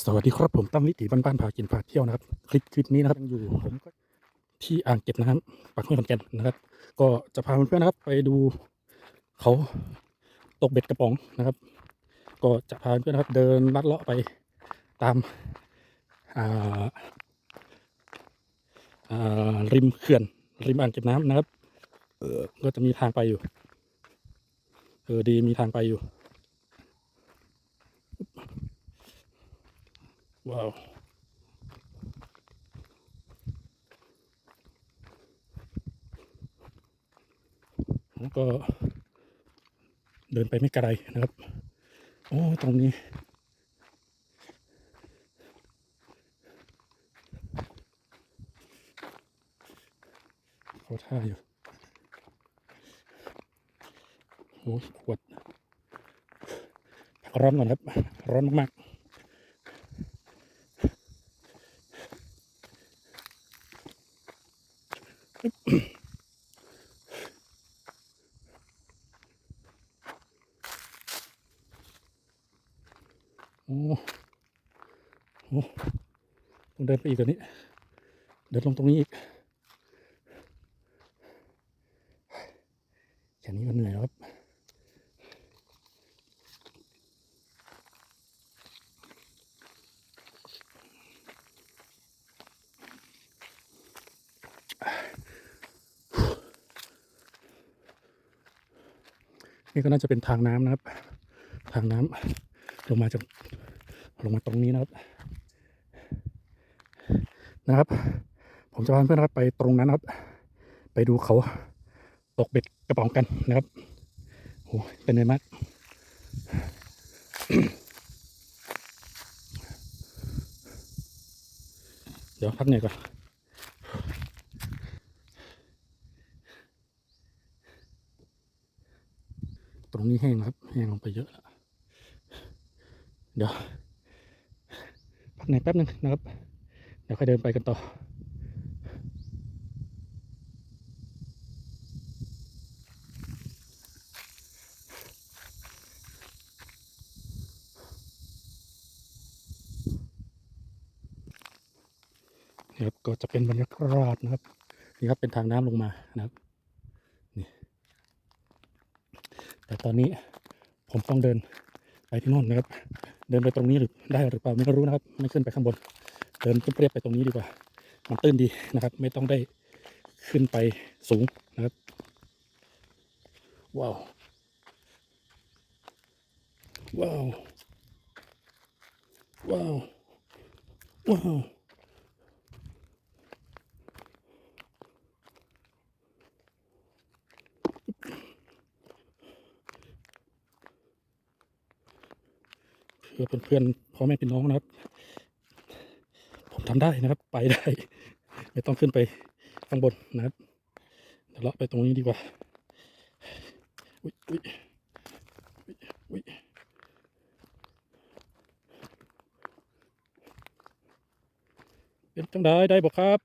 สวัสดีครับผมตั้มวิถีบ้านบ้านพากินพาเที่ยวนะครับ คลิปคลิปนี้นะครับยังอยู่ผมก็ที่อ่างเก็บน้ำปากห้วยขอนแก่นนะครับ ก็จะพาเพื่อนๆนะครับ ไปดูเขาตกเบ็ดกระป๋องนะครับ ก็จะพาเพื่อนๆนะครับ เดินลัดเลาะไปตามริมเขื่อน ริมอ่างเก็บน้ำนะครับ เออก็จะมีทางไปอยู่ เออดีมีทางไปอยู่ ว้าวแล้วก็เดินไปไม่ไกลนะครับ โอ้ ตรงนี้ เขาท่าอยู่โอ้ขวดร้อนก่อนครับ ร้อนมากๆ โอ้โหต้ องเดินไปอีกกว่านี้ เดินลงตรงนี้อีกแค่นี้ก็เหนื่อยแล้วครับนี่ก็น่าจะเป็นทางน้ำนะครับ ทางน้ำลงมาจากลงมาตรงนี้นะครับ นะครับ ผมจะพาเพื่อนนะครับไปตรงนั้นนะครับ ไปดูเขาตกเบ็ดกระป๋องกันนะครับโอ้เป็นไงมากเดี๋ยวพักเหนื่อยก่อนตรงนี้แห้งนะครับ แห้งลงไปเยอะแล้วเดี๋ยวพักเหนื่อยแป๊บนึงนะครับ เดี๋ยวค่อยเดินไปกันต่อครับก็จะเป็นบรรยากาศนะครับนี่ครับเป็นทางน้ำลงมานะครับนี่แต่ตอนนี้ผมต้องเดินไปที่โน่นนะครับ เดินไปตรงนี้หรือได้หรือเปล่าไม่รู้นะครับ ไม่ขึ้นไปข้างบน เดินเรียบๆไปตรงนี้ดีกว่า มันตื้นดีนะครับ ไม่ต้องได้ขึ้นไปสูงนะครับ ว้าว ว้าว ว้าว ว้าวเพื่อเพื่อนๆพ่อแม่พี่น้องนะครับ ทำได้นะครับ ไปได้ ไม่ต้องขึ้นไปข้างบนนะครับเดี๋ยวเลาะไปตรงนี้ดีกว่าอุ๊ยอุ๊ยอุ๊ยอุ๊ยเป็นจังได้ได้บอกครับ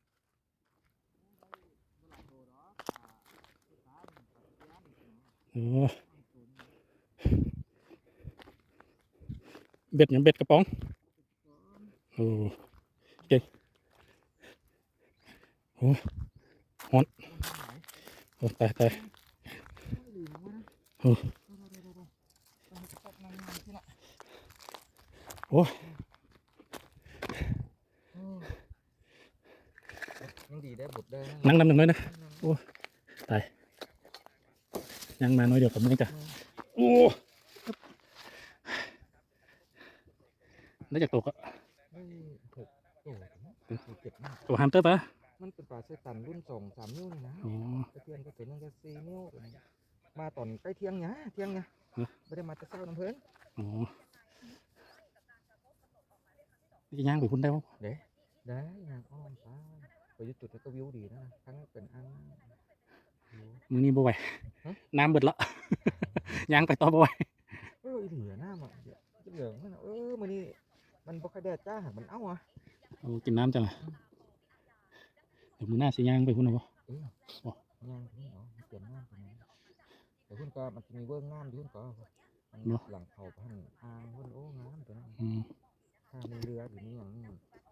อ๋อเบ็ดอย่างเบ็ดกระป๋องโอ้ เก่งโอ้ฮอนโอ้ตายตายโอ้โอ้ยังดีได้บุตรได้นั่งนำหนึ่งเลยนะตายยังมาน้อยเดียวกับมึงจ้ะโอ้ได้จากตกอะ ถูกโอ้ถูกเจ็บมากตัวฮันเตอร์ปะมันเป็นปลาเซตันรุ่นสองสามนิ้วนี่นะอ๋อตะเพียนก็ตัวนึงก็สี่นิ้วมาตอนใกล้เที่ยงเนี้ยเที่ยงเนี้ยฮะไม่ได้มาแต่เช้าน้ำเพิ่นอ๋อนี่ย่างไปพุ่นได้ปะได้งานอ้อมป้าไปอยุดจุดแล้วก็วิวดีนะทั้งเป็นอ่างโอ้มึงนี่บ่ไหวฮะน้ำเบิดละย่างไปต่อบ่ไหวเอออีเหลือหน้ามันเหลืองมันน่ะเออมันนี่มันบ่ค่อยแดดจ้าหักมันเอ้าอะ เอากินน้ำจังละเดี๋ยวมือหน้าสิย่างไปพุ่นเอาปะเออย่างนี่เนาะเปลี่ยนน้ำไปนะแต่เพิ่นก็มันจะมีเวิร์งน้ำอยู่เพิ่นก็มันหลังเขาพันอ่างเพิ่นโอ้งามตัวนั้นอืมถ้ามีเรือหรือมีอย่างนี้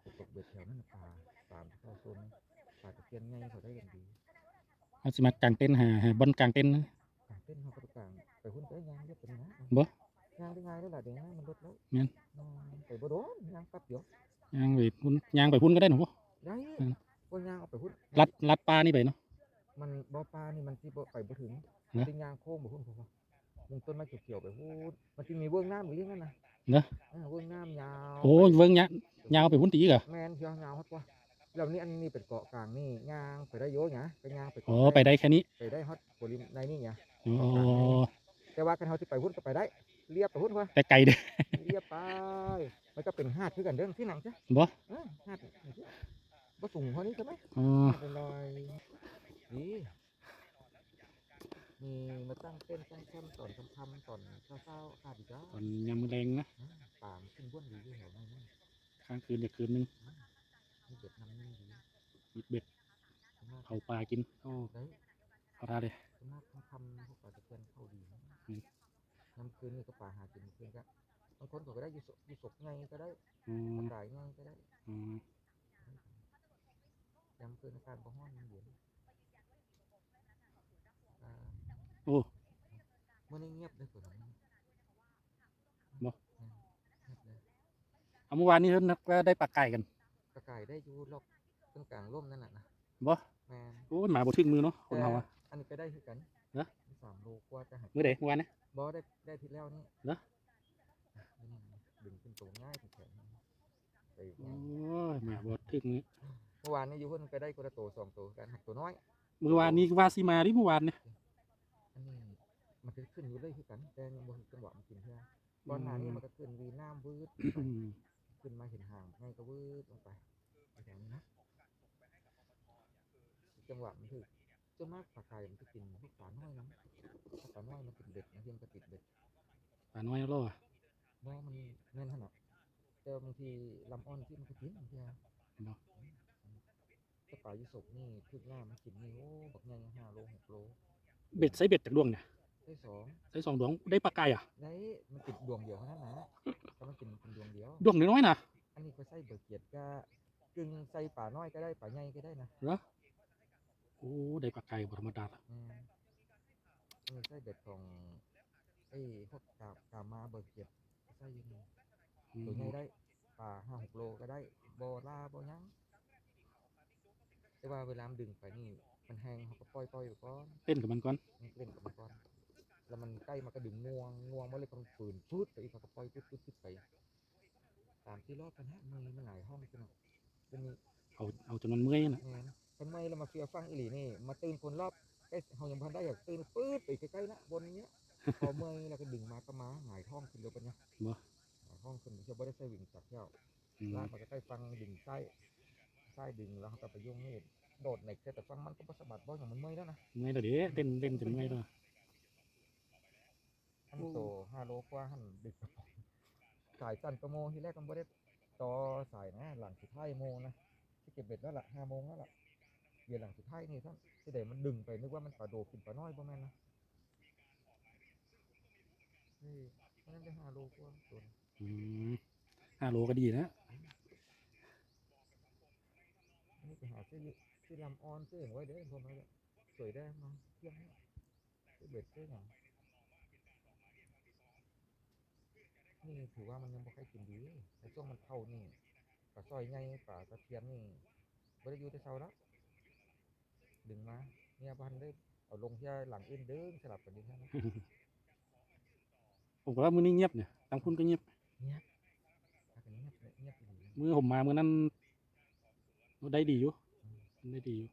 ไปตกเบ็ดแถวนั้นน่ะปลาตามที่เข้าโซนปลาตะเพียนไงเขาได้กันดีเอาสิมากางเต็นท์หาหาบอนกางเต็นท์นะกลางเต้นเขาก็ไปกลางไปหุ้นไปยางเยอะเป็นนะบ่ยางได้ไงแล้วล่ะเดี๋ยวนะมันลดแล้วแม่นอืมไปบ่โดนยางแป๊บเดียว ยางไปพุ่นยางไปพุ่นก็ได้หนูบ่ได้อืมว่ายางเอาไปหุ้นลัดลัดปลานี่ไปเนาะมันบ่อปลานี่มันที่บ่ไปบ่ถึงนะที่ยางโค้งบ่หุ้นพอมึงต้นไม้เขียวๆไปหุ้นมันจะมีเบื้องน้ำหรือยังไงนะเนอะเออเบื้องน้ำยาวโอ้ยเบิ่งยะยาวไปพุ่นตีอีกเหรอแมนเขียวยาวฮอดกว่าแล้วนี่อันนี้เป็นเกาะกลางนี่ยางไปได้เยอะหนะไปยางไปอ๋อเกาะไปได้แค่นี้ไปได้ฮอดบริมในนี่ไงอ๋อแต่ว่ากันเฮาสิไปหุ้นก็ไปได้ เรียบไปหุ้นว่าแต่ไกลเด้อเรียบไปมันก็เป็นหาดคือกันเด้อที่หนังจ้ะบ่เออหาดบ่สูงเท่านี้ใช่ไหมอ๋อหาดลอยดีมีมาตั้งเต้นตั้งแคมป์ตอนค่ำๆตอนเช้าๆอากาศดีจ้าตอนยามมื้อแรงนะป่ามขึ้นบ้วนดีอยู่แถวนั้นนี่ค้างคืนเดี๋ยวคืนนึงมีเบ็ดน้ำนี่ดีมิดเบ็ดส่วนมากเผาปลากินโอ้ได้เอาได้เลยส่วนมากค่ำๆพวกปลาตะเพียนเข้าดีนะอืม น้ำคืนนี่ก็ปลาหากินคืนก็บางคนก็ได้อยูสอยูสกไงก็ได้อ๋อปลาไก่ไงก็ได้อ๋อยำคืนอาการบ่ฮ้อนมันเย็นอ่าโอ้เมื่อนี้เงียบเลยตัวนี้บ่อืมเงียบเลยเอาเมื่อวานนี้นักว่าได้ปลาไก่กันปลาไก่ได้อยู่รอบต้นกลางร่มนั่นน่ะนะบ่แมนโอ้ยหมาบ่ถึงมือเนาะคนแต่เฮาอะอันนี้ก็ได้คือกันเหรอ สามโลกว่าจะหักมื้อใดเมื่อวานนะ บอได้ได้ทิศแล้วนี่เหรอนี่ดึงขึ้นตัวง่ายถึงแขนไปโอ้ยหมาบ่ถึงมือเมื่อวานนี้อยู่เพิ่นไปได้คนละตัวสองตัวการหักตัวน้อย เมื่อวานนี้ว่าสิมาดิเมื่อวานเนี่ยอันนี้มันจะขึ้นอยู่เลยคือกันแต่ยังบ่ถึงจังหวะมันกินเพื่อก่อนหน้านี้มันก็ขึ้นวีน้ำวืดอืมขึ้นมาเห็นห่างไงก็วืดลงไปไปอย่างนี้นะจังหวะมันคือ ส่วนมากปลาไก่มันจะกินพวกปลาน้อยนะถ้าปลาน้อยมันติดเบ็ดนะเพียงก็ติดเบ็ดปลาน้อยแล้วเหรอน้อยมันแน่นขนาดแต่บางทีลำอ้อนที่มันก็กินบางทีเนาะถ้าปลายุสกนี่คืบหน้ามันกินนี่โอ้บักใหญ่ห้าโลหกโลเบ็ดใส่เบ็ดจากดวงเนี่ยได้สองใส่สองดวงได้ปลาไก่อะได้มันติดดวงเดียวเท่านั้นนะแต่มันกินเป็นดวงเดียวดวงน้อยๆนะอันนี้ก็ใส่เบอร์เกียดก็กึ่งใส่ป่าน้อยก็ได้ป่าใหญ่ก็ได้นะเหรอโอ้ได้ปลาไก่บ่ธรรมดาละอืมอันนี้ใส่เบ็ดของไอ้พวกกากามาเบอร์เกียดก็ใส่อยังไงอืมตัวใหญ่ได้ป่าห้าหกโลก็ได้บอลาบอยังแต่ว่าเวลามันดึงไปนี่ มันแห้งเขาก็ปล่อยปล่อยไปก่อนเต้นกับมันก่อนมันเล่นกับมันก่อนแล้วมันใกล้มันก็ดึงงวงงวงมาเลยก็มันฝืนฟืดไปอีกเขาก็ปล่อยฟืดฟืดฟืดไปตามที่รอบกันฮะมือมันหลายห้องจังจะมีเอาเอาจนมันเมื่อยนะแงน ทำไมเรามาเฟียฟังอีหลีนี่ มาตื่นคนรอบใกล้เฮายังพันได้อยากตื่นปื๊ดไปใกล้ๆนะบนเนี้ยพอเมื่อยแล้วก็ดึงมาก็มาหงายท้องขึ้นเร็วปะเนี่ยบ่หงายท้องขึ้นเชื่อบ่ได้ใส่วิ่งจับเที่ยวอืมลากมาใกล้ๆฟังดึงไส้ไส้ดึงแล้วเขาก็ไปยุ่งนี่โดดเหล็กแต่ฟังมันก็บ่สะบัดบ่อย่างมันเมื่อยแล้วนะเมื่อยแล้วเด้เต้นเต้นจนเมื่อยแล้วหันโตห้าโลกว่าหันดึกสายจันประโมงที่แรกมันบ่ได้ต่อสายนะ หลังสุดท้ายโมงนะที่เก็บเบ็ดแล้วล่ะห้าโมงแล้วล่ะ เดี๋ยวหลังสุดท้ายนี่ท่านที่เดมันดึงไปนึกว่ามันปลาโดกินปลาน้อยบ่แม่นนะนี่เพราะนั้นได้ห้าโลกว่าตัวนี้อืมห้าโลก็ดีนะอันนี้ไปหาซื้ออยู่ซื้อลำออนซื้ออย่างไว้เด้อคนน้อยเด้อสวยได้มาเที่ยงนี้ซื้อเบ็ดซื้ออย่างนี่ถือว่ามันยังบ่ค่อยกินดีในช่วงมันเข้านี่ปลาสร้อยใหญ่ปลาตะเพียนนี่บ่ได้อยู่แต่เช้าแล้ว ดึงมาเนี่ยพันได้เอาลงที่หลังเอ็นเดินสลับกันดีแค่นั้นผมก็ว่ามื้อนี้เงียบเนี่ยทางพุ่นก็เงียบเงียบถ้ากันเงียบเลยเงียบดีมื้อผมมามื้อนั้นได้ดีอยู่ได้ดีอยู่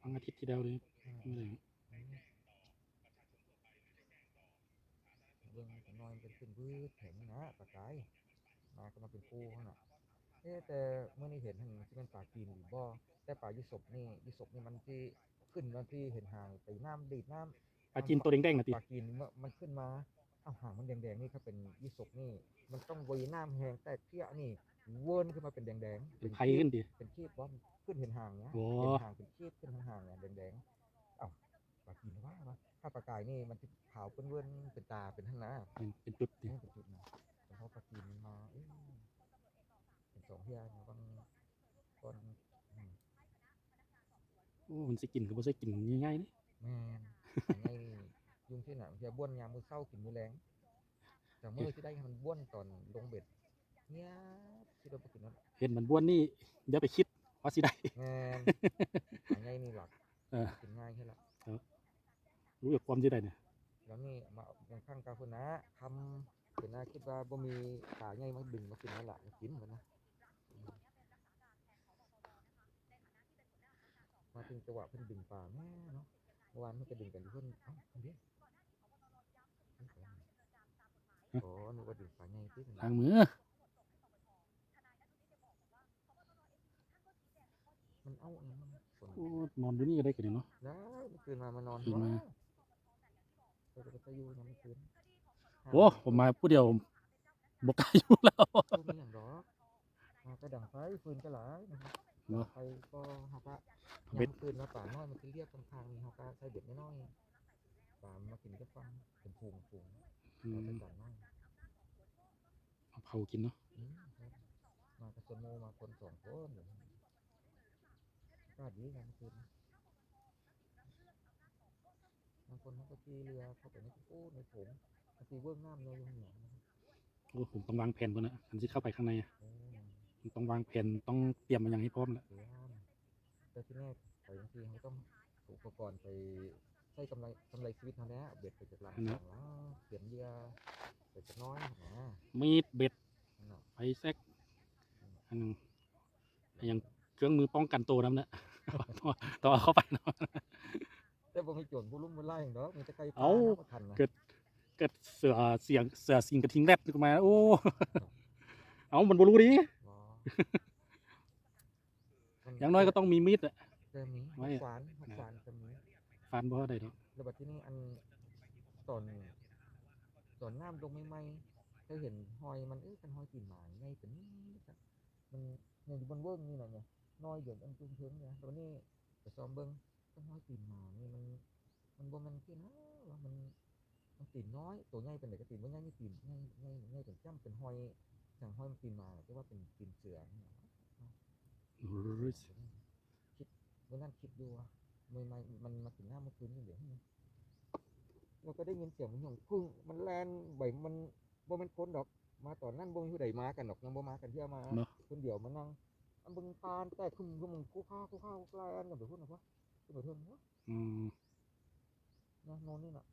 บางอาทิตย์ที่แล้วเลยอืมไม่ได้เบิ่งแต่น้อยมันเป็นขึ้นวืดแข็งนะปลากายมาก็มาเป็นปูเขาน่ะเอ๊ะแต่เมื่อนี้เห็นทางที่เป็นปลากีนหรือบ่ แต่ปลายุสบนี่ยุสบนี่มันที่ขึ้นมันที่เห็นหางไปน้ำดีดน้ำปลาจีนตัวแดงๆน่ะติปลากีนเมื่อมันขึ้นมาเอาหางมันแดงๆนี่ถ้าเป็นยุสบนี่ มันต้องวีน้ำแหงแต่เพี้ยนี่เวิร์นขึ้นมาเป็นแดงๆเป็นไผขึ้นติเป็นขีบว่ามันขึ้นเห็นหางเนี้ยโอ้เห็นหางเป็นขีบขึ้นหางๆเนี่ยแดงๆเอ้าปลากีนว่าว่าถ้าปลากายนี่มันจะขาวเป็นเวิร์นเป็นตาเป็นทั้งหน้าเป็นเป็นจุดตินี่เป็นจุดนะแต่พอปลากีนมันมาเอ๊ะทียเนี่ยบางตอนอืมโอ้มันสิกินก็บ่ใช่กินง่ายๆนี่แม่นไงยุงที่หนังเทียบ้วนยามมื้อเช้ากินมื้อแลงแต่มื้อที่ได้ให้มันบ้วนตอนลงเบ็ดเนี่ยที่เราไปกินนั่นเห็นมันบ้วนนี่อย่าไปคิดว่าสิได้แม่นไงนี่หลักเออกินง่ายแค่ละรู้จักความสิได้เนี่ยแล้วนี่มาอย่างข้างกาคุณนะทำเป็นนาคิดว่าบ่มีขาใหญ่มาดึงมากินนั่นแหละกินเหมือนนะอืม มาถึงจังหวะเพิ่นดึงปลาแม่เนาะเมื่อวานเพิ่นก็ดึงกันอยู่เพิ่นเอ้าเพิ่นเด้เพิ่นไปไหนโอ้นึกว่าดึงปลาใหญ่ที่ล้างมือ มันเอาอันนั้นมันฝนโอ้นอนอยู่นี่ก็ได้กันเนาะได้เมื่อคืนมามานอนคืนมาเออไปอยู่ยังเมื่อคืนโอ้ผมมาผู้เดียวบ่กล้าอยู่แล้วบ่มีหยังดอกมาก็ดังไฟฟืนก็หลายนะครับ เนาะไปก็เฮาก็เบ็เบ็ดดคืนมาป่าน้อยมันคือเรียบค่อนข้างนี่เฮาก็ใช้เบ็ดน้อยๆป่ามันมากินก็ฟังเป็นพุงพุงอืเรามไปจ่ายน้อยเอาเผากินเนาะอืมครับมากับสวนโมมาคนสองคนเดี๋ยวนี้อากาศดีกันคืนบางคนเขาก็ขี่เรือเข้าไปในโอ้ในโถงบางทีเวิ้งน้ำเลยอยู่ข้างหลังนะครับโอ้ผมต้องวางแผนก่อนนะอันที่เข้าไปข้างในอะโอ้ผม ต้องวางแผนต้องเตรียมมันอย่างให้พร้อมแล้วเดี๋ยวแต่ที่แน่ไปบางทีเขาต้องอุปกรณ์ไปใช้กำไรกำไรชีวิตเขาแล้วเบ็ดไปจากหลังสองแล้วเปลี่ยนเรือไปจากน้อยนะมีดเบ็ดนั่นน่ะไฟแซกอันนึงยังเครื่องมือป้องกันตัวน้ำเนี่ยต้องเอาเข้าไปเนาะแต่บ่มีโจรผู้ลุ่มผู้ไล่อย่างดอกมีแต่ไก่ปลาเอ้านะบ่ทันนะเกิดเกิดเสือเสียงเสือสิงกระทิงแรดขึ้นมาโอ้เอามันบรู้ดิบ่มั อย่างน้อยก็ต้องมีมีดอะจะมีไว้ ขวานขวานจะมีฟันบ่ได้ดอกแล้วบัดที่นี่อันตอนตอนน้ำลงใหม่ๆเคยเห็นหอยมันเอ้ยเป็นหอยตีนหมาไงเป็นนี่จ้ะมันเนี่ยอยู่บนเวิ้งนี่น่ะเนี่ยน้อยเดือดอันจุงเทิงเนี่ยแล้วนี่ไปซ้อมเบิ่งเป็นหอยตีนหมานี่มัน มันบ่แมันที่นะว่ามันมันตีนน้อยตัวใหญ่เป็นไหนก็ตีนบ่ใหญ่นี่ตีนใหญ่ใหญ่ใหญ่เป็นจ้ำเป็นหอย อย่างหอยมันตีนหมาแต่ว่าเป็นตีนเสือนี่นะโอ้ยคิดวันนั้นคิดดูว่ามันมามันมาถึงหน้าเมื่อคืนนี่เดี๋ยวนี้เราก็ได้ยินเสียงมันหยงพึ่งมันแลนใบมันบ่แมันคนดอก มาตอนนั้นบ่มีผู้ใดมากันดอกยังบ่มากันเที่ยวมาเนาะคนเดียวมานั่งอันเบึงตาลแต่คุมคุมคู่ข้าวคู่ข้าวกลายอันกันไปพุ่นนะวะไปเพิ่นวะอืมนะโนนนี่น่ะ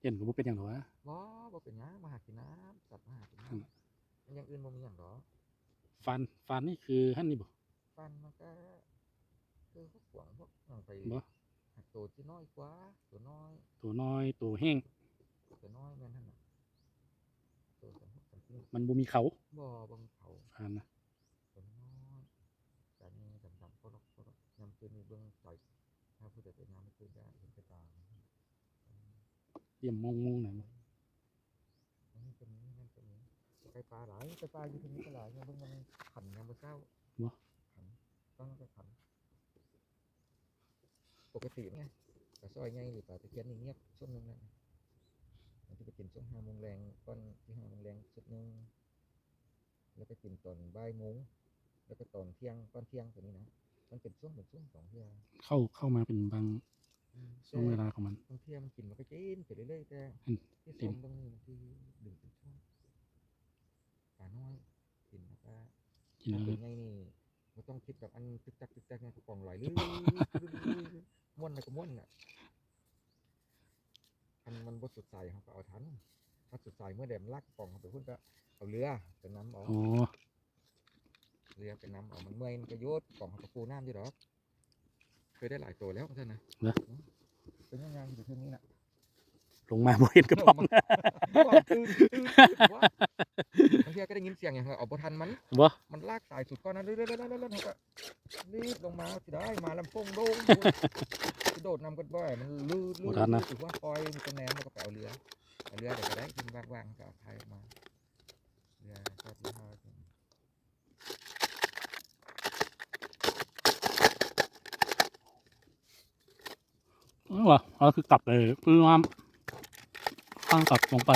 เห็นก็บ่เป็นอย่างหรอวะบ่บ่เป็นหยังมาหากินน้ำสัตว์มาหากินน้อืมำอันอย่างอื่นบ่มีหยังดอกฟันฟันนี่คือหั่นนี่บ่ฟันมันก็คือพวกขวางพวกหยังไปบ่หักตัวที่น้อยกว่าตัวน้อยตัวน้อยตัวแห้งตัวน้อยแม่นหั่นน่ะตัวสมสมที่มันบ่มีเขาบ่บังเขาฟันนะ ตัวน้อยแต่นี่ดำดำๆก็ลกก็ลกยามคืนนี้เบิ่งใส่ถ้าผู้ใดไปยามคืนได้เห็นกระตา เยี่ยมมงมงหน่อยอันนี้ตัวนี้นั่นตัวนี้ไก่ปลาหลายไก่ปลาอยู่ที่นี้ก็หลายเนี่ยเบิ่งมันขันยามมื้อเช้าบ่ขันต้องก็ขัน ปกติไงปลาซอยไงหรือปลาตะเคียนนี่เงียบช่วงนึงนั่นมันจะไปกินช่วงห้าโมงแรงตอนที่ห้าโมงแรงสุดนึงแล้วก็กินตอนบ่ายโมงแล้วก็ตอนเที่ยงตอนเที่ยงตัวนี้นะมันเป็นช่วงเหมือนช่วงสองเที่ยงเข้าเข้ามาเป็นบาง ช่วงเวลาของมันบางเที่ยมันกินมันก็กินไปเรื่อยๆแต่อืมที่กิส้นมบางทีมันที่ดึงเป็นช่วงปลาน้อยกินแล้วก็กินถ้าเลเป็ยนไงนี่ไม่ต้องคิดแบบอันตึกจักตึกจักไงกระป๋องไหลลื่นม้วนแล้วก็ม้วนอะอันมันบดสุดใสเขาก็เอาทันถ้าสุดใสเมื่อแดมนลากกระป๋องเขาไปพุ่นก็เอาเรือเป็นน้ำเอาอ๋อเรือเป็นน้ำเอามันเมื่อยมันก็โยดกระป๋องเขาก็ปูน้ำอยู่ดอก เคยได้หลายตัวแล้วท่านนะเป็นยังไงอยู่ที่นี้น่ะลงมาบ่เห็นกระป๋องความตื่นตื่นตื่นว่าบางทีก็ได้ยินเสียงอย่างเงี้ยเอาบ่ทันมันบ่ มันลากสายสุดก้อนนั้นเรื่อยๆๆๆๆเขาก็รีบลงมาสิได้มาลำโพงโด่งกระโดดนำกันบ่อยมันลื่นลื่นถือว่าปล่อยมันก็แนมแล้วก็ไปเอาเรือเอาเรือเดี๋ยวก็ได้กินว่างๆก็เอาพายออกมาเรือก็ที่ห้าเวะเราคือกลับไปพื้นน้ำข้างกลับลงไป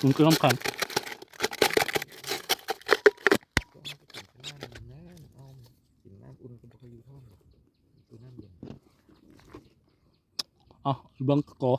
ถึงคือลำคันอะบังกอ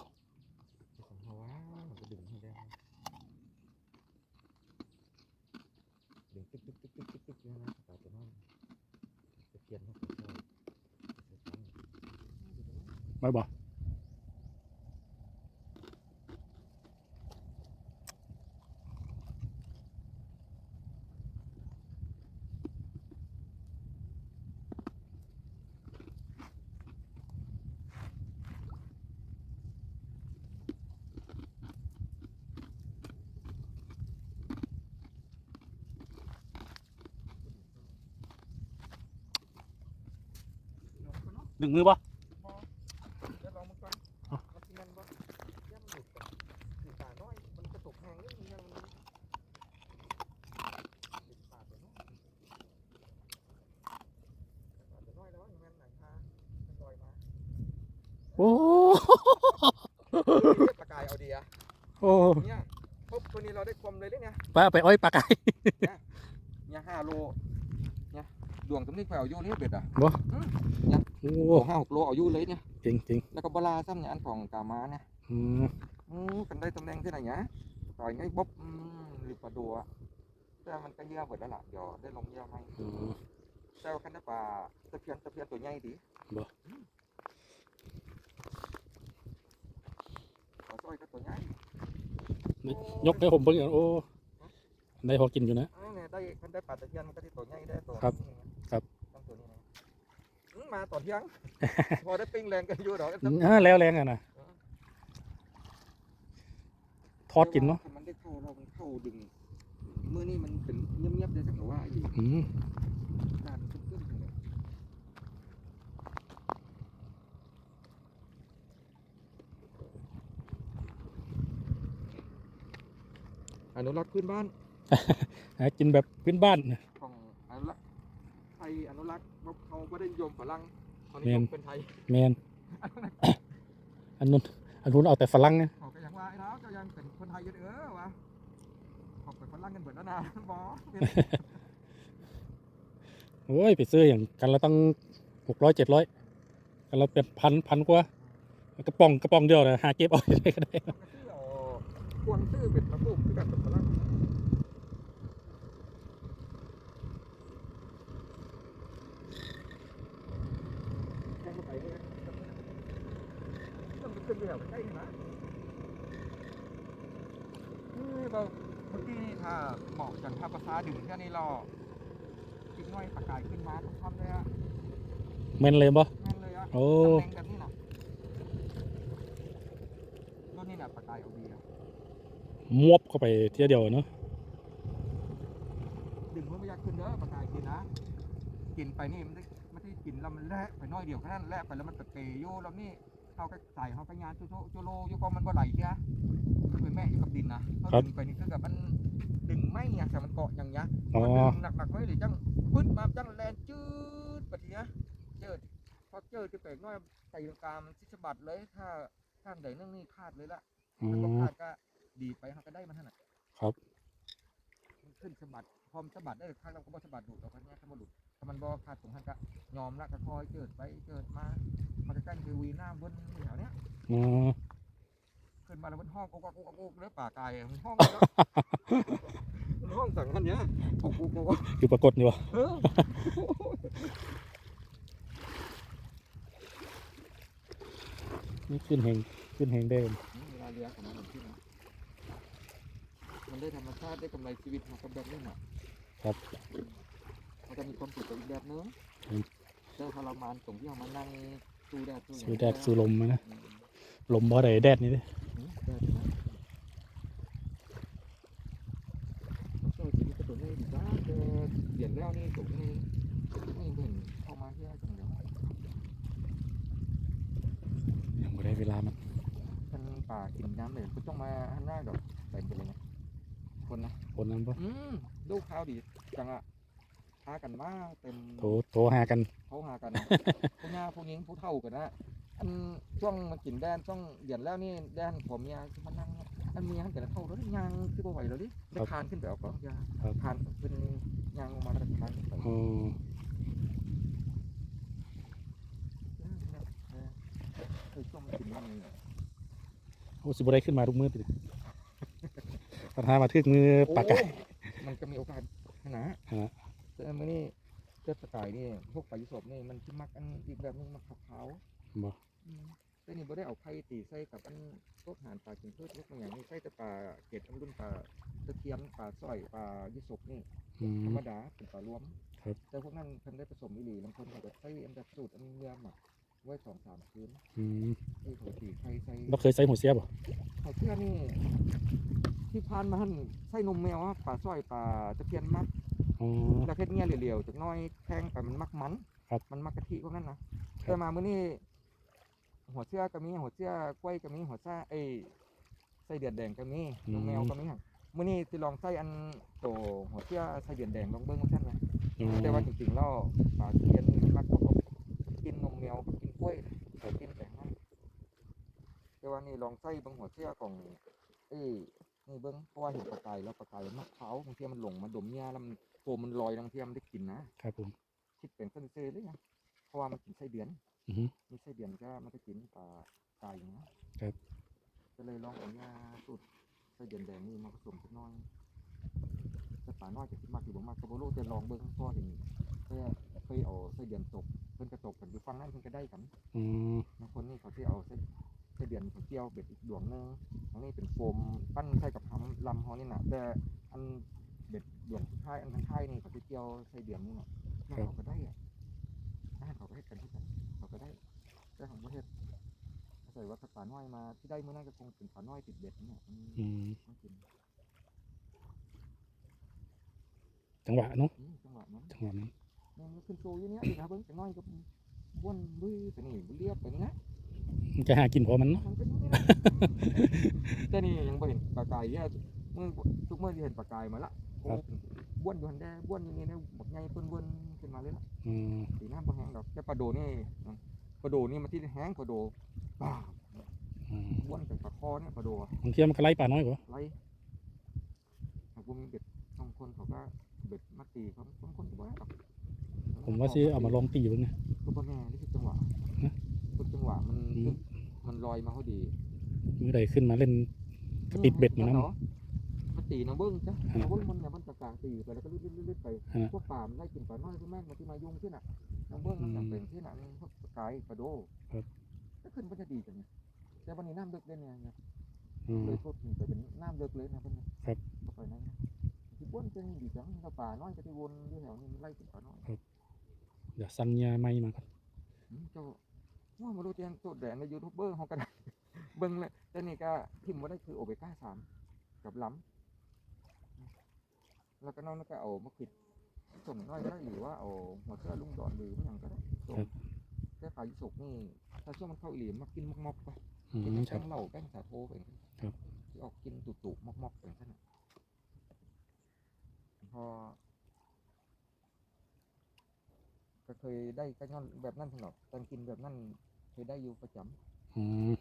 ลอยมาโอ้เรียกปลากายเอาดีอะโอ้เนี่ยปุ๊บตัวนี้เราได้ความเลยด้วยเนี่ยปลาไปอ้อยปลาไก่เนี่ยห้าโล เนี่ยดวงตรงนี้ไปเอาอยู่นี่เบ็ดอะบ่อืมโอ้โอ้ห้าหกโลเอาอยู่เลยเนี่ยจริงจริงแล้วก็บลาซ้ำเนี่ยอันของกามาเนี่ยอืมอืมกันได้ตำแหน่งที่ไหนเนี่ยต่อยไงบ๊อบอืมหรือปลาดัวแต่มันก็เยื่อเบิดแล้วล่ะเดี๋ยวได้ลงเยื่อไหมอืมแต่ว่าคันได้ปลาตะเพียนตะเพียนตัวใหญ่ดีบ่อืมปลาสร้อยก็ตัวใหญ่นี่ยกให้ผมเบิ่งก่อนโอ้ ได้พอกินอยู่นะอันนี้ได้คันได้ปลาตะเพียนมันก็ที่ตัวใหญ่ได้ตัวครับนี้ครับ ต้องตัวนี้นะอืมมาต่อเที่ยง พอได้ปิ้งแรงกันอยู่ดอกอืมอ่าแล้วแรงอะนะทอดกินเนาะแต่ว่มันได้เข้าเรามันเข้าดึงมื้อนี้มันเป็นเงียบๆได้สักว่าอยู่อืมการขึ้นขึ้นเลยอนุรักษ์พื้นบ้าน หากินแบบพื้นบ้านนะของอนุรักษ์ไทยอนุรักษ์ว่าเขาไม่ได้นิยมฝรั่งเขานิแม่ยนมเป็นไทยแมนอันนู้นอันนู้นเอาแต่ฝรั่งนะเขาก็ยังว่าไอ้เท้าเจ้ายังเป็นคนไทยอยู่เด้อวะเขาเป็นฝรั่งกันเบิดแล้วนะบอโอ้ยไปซื้ออย่างกันละตั้งหกร้อยเจ็ดร้อยกันละเป็นพันพันกว่ากระป๋องกระป๋องเดียวนะหาเก็บเอาได้ก็ได้เขาก็ซื้อเอาควงซื้อเป็นมะม่วงคือกันเป็นฝรั่งแกงเข้าไปเลยมันขึ้นเรือไปใกล้นะเฮ้ยเบาเมื่อกี้นี่ถ้าบอกกัน ถ้าภาษาดึงแค่นี้รออีกหน้อยปากกายขึ้นมาต้องทำเลยอะแม่นเลยบ่แม่นเลยอะโอ้ตำแหน่งกันนี่นะรุ่นนี้น่ะปากกายเอาดีอะมวบเข้าไปเที่ยวเดียวเนาะดึงมันไม่อยากขึ้นเด้อปากกายกินนะกินไปนี่มันได้มันได้กินแล้วมันแลกไปน้อยเดียวแค่นั้นแลกไปแล้วมันเปย์อยู่แล้วนี่เขาก็ใส่เขาก็ยานโจโจโจโลอยู่ก็มันบ่ไหลเชียมั นเป็นแม่อยู่กับดินนะเขาดึงไปนี่คือกับมันดึงไม่เนี่ยแต่มันเกาะอย่างเงี้ยอ๋อดึงหนักๆไว้เลยจังปึ๊ดมาจังแลนจืดปะเดียเจิดพอเจิดจะเปกน้อยใส่ลังกามันสิสะบัดเลยถ้าถ้าใดเรื่องนี้คาดเลยละอืถ้าบ่มคาดก็ดีไปเขาก็ได้มันถนัดครับมันขึ้นสะบัดพอมนสะบัดได้ข้างเราก็บ่สะบัดดูดออกกันเนี่ยถ้าบ่หลุดถ้ามันบ่คาดตรงหันก็ยอมละก็คอยเจิดไปเจิดมามันจะกั้นคือวีหน้าบนแถวเนี้ยอ๋อ ขึ้นมาแล้วมันห้องโกกโกกโกกเลยป่ากายมันห้องเลยเนาะมันห้องสั่งกันเนี้ยโกกโกกโกกอยู่ปรากฏอยู่บ่เออนี่ขึ้นแหงขึ้นแหงได้นี่เวลาเลี้ยงของมันมันขึ้นนะมันได้ธรรมชาติได้กำไรชีวิตมากับแบบนี้น่ะครับมันจะมีความสุขกับอีกแบบนึงอืมแต่ทรมานตรงที่เรามานั่งสู้แดดสู้สูแดดสูลมมานะอืม ลมบ่ได้แดดนี่เด้อืมแดดนะช่วยชีวิตกระตุ้นให้ดีจ้าแต่เปลี่ยนแล้วนี่ตรงนี้ไม่เห็นเข้ามาที่ไหนจังเดียวยังบ่ได้เวลามันมันป่ากินน้ำเลยก็ต้องมาหันหน้าดอกเต็มไปเลยนะคนนะคนนั้นบ่อืมลูกข้าวดีจังอะพากันมากเต็มโทรโทรหากันเขาหากันผู้หญิงผู้หญิงผู้เฒ่ากันนะ อันช่วงมากินแดนช่วงเดือนแล้วนี่แดนผมเมียคือมันนั่งอันเมียหันแต่ละเท่าแล้วยางคือบ่ไหวแล้วดิได้คานขึ้นไปเอากองยาครับ คานเป็นยางออกมาแล้วก็คานขึ้นไปอ๋อเนี่ยเนี่ยเคยช่วงมันกินน้มันโอ้สิบได้ขึ้นมาทุกมือติปัญหามาทึกมือปากไก่ โอ้มันก็มีโอกาสนะฮะ แต่มื่อนี้เจ้าปลากายนี่พวกปลายุสบนี่มันที่มักอันอีกแบบนึงมักขาวบ่ๆอืม แต่นี่บ่ได้เอาไข่ตีใส่กับอันพวกอาหารปลากินพืชพวกบางอย่างนี่ใส่แต่ปลาเกล็ดอันรุ่นปลาตะเคียนปลาสร้อยปลายุสบนี่อืมธรรมดาเป็นปลารวมครับ แต่พวกนั้นเพิ่นได้ผสมอีหลีบางคนเขาก็ใส่อันดับสูตรอันเรือหมักไว้สองสามคืนอืมที่เขาตีไข่ใส่เราเคยใส่หัวเสียบ่ไข่เชื่อนี่ที่พานมาหั่นใส่นมแมวอะปลาสร้อยปลาตะเพียนมักอ๋อแล้วเฮ็ดเงี้ยเหลียวๆจากหน้อยแทงไปมันมักมันครับมันมักกะทิพวกนั้นนะครัแต่บมามื้อนี้ หัวเชื่อก็มีหัวเชื่อกล้วยก็มีหัวซ่าเอ้ยไส้เดือนแดงก็มีนมแมวก็มีครับมื้อนี้สิลองใส่อันโตหัวเชื่อไส้เดือนแดงลองเบิ่งว่าซั่นนะอ๋อแต่ว่าจริงๆแล้วปลาตะเพียนนี่มันมักก็กินนมแมวกับกินกล้วยแต่กินแต่นั้นแต่ว่านี่ลองใส่เบิ่งหัวเชื่อของเอ้ยนี่เบิ่งเพราะว่าเห็นปลากายแล้วปลากายมันมักเขาบางทีมันหลงมาดมหญ้าแล้วมันโฟมมันลอยบางทีมันได้กินนะครับผมคิดเป็นเส้นเซเลยนะเพราะว่ามันกินไส้เดือน อือฮึ มีไส้เดือนก็มันก็กินปลากายอย่างนะครับ ก็เลยลองเอาหญ้าสูตรไส้เดือนแดงนี่มาผสมสักหน้อยแต่ปลาน้อยจะคิดมากหรือบ่มากก็บ่รู้แต่ลองเบิ่งเพราะเห็นเคยเคยเอาไส้เดือนตกเพิ่นก็ตกกันอยู่ฝั่งนั้นเพิ่นก็ได้กันอืมบางคนนี่เขาที่เอาไส้ไส้เดือนเขาเกี่ยวเบ็ดอีกดวงหนึงอันนี้เป็นโฟมปั้นใส่กับทำลำเขานี่นะแต่อันเบ็ดดวงสุดท้ายอันท้ายๆนี่เขาจะเกี่ยวไส้เดือนนี่นะนั่นเขาก็ได้อะนั่น เขาก็ให้กันที่กันเขาก็ได้แต่ของประเทศอาศัยว่าถ้าปลาน้อยมาที่ได้เมื่อนั้นก็คงเป็นปลาน้อยติดเบ็ดนี่แหละมันอืมมันกินจังหวะเนาะอืมจังหวะนั้นจังหวะนั้นมันขึ้นโซอยู่เนี้ยอีกนะเบิ้งแต่น้อยก็บ้วนบื้อไปนี่เรียบไปนี่นะมันจะหากินพอมันเนาะมันเป็อย่นี้นะ แต่นี่ยังไม่เห็นปลากายเนี่ยมื่อทุกเมื่อที่เห็นปลากายมาละโอ้ บ้วนอยู่หันแดบ้วนอยู่นี่นะบักไงเพิ่นบ้วนขึ้นมาเลยละอืมสีหน้าบ่แห้งดอกแต่ปลาโดนี่นะปลาโดนี่มันที่แห้งปลาโดป้าอืมบ้วนกับปลาคอเนี่ยปลาโดอะบางทีมันก็ไล่ปลาน้อยกว่าไล่หากว่ามีเบ็ดบางคนเขาก็เบ็ดมาตีเขาบางคนก็บ่ได้หรอกผมว่าสิเอามาลองตีเบ้างนะ ก็บ่แน่นี่คือจังหวะฮะทุกจังหวะมันอืมมันลอยมาพอดีมือใดขึ้นมาเล่นก็ติดเบ็ดมานะมัน ตีน้ำเบิ้งจ้ะฮะน้ำเบิ้งมันเนี่ยมันตะกางตีไปแล้วก็ลุดๆๆๆไปฮะพวกป่ามนได้กินปลาน้อยพวกแม่งมาที่มายุ่งที่น่ะน้ำเบิ้งมันอืมจำเป็นที่น่ะมันพวกปลากายปลาโดครับก็ขึ้นมันจะดีกันเนี่ยแต่วันนี้น้ำเลิกเลยเนี่ยเนี่ยอืมเลยโทษถึงไปเป็นน้ำเลิกเลยนะเพิ่นน่ะครับก็ไปนั่นนะที่บ้วนจังดีจังถ้าป่าน้อยก็ที่วนอยู่แถวนี้มันไล่กินปลาน้อยเดี๋ยวสั่งยาไม่มาก่อนอืมเจ้าว่ามาดูเตียงโจดแดนในยูทูบเบอร์เขาก็ได้เบิ้งเลยแต่นี่ก็พิมพ์ว่าได้คือโอเบก้าสามกับล้ำ แล้วก็นอกนั้นก็เอามะขิดส่งน้อยก็ได้หรือว่าเอาหัวเสื้อลุงดอนหรือมันอย่างก็ได้ส่งแต่ปลายุสุกนี่ถ้าช่วงมันเข้าอีหลีมมากินมอกๆไปอืกินมคแป้รับงเหล้าแป้งสาโทไปครับที่ออกกินตุ่ๆมอกๆไปท่านน่ะพอก็เคยได้ก็ย้อนแบบนั้นสำหรับการกินแบบนั้นเคยได้อยู่ประจำอืม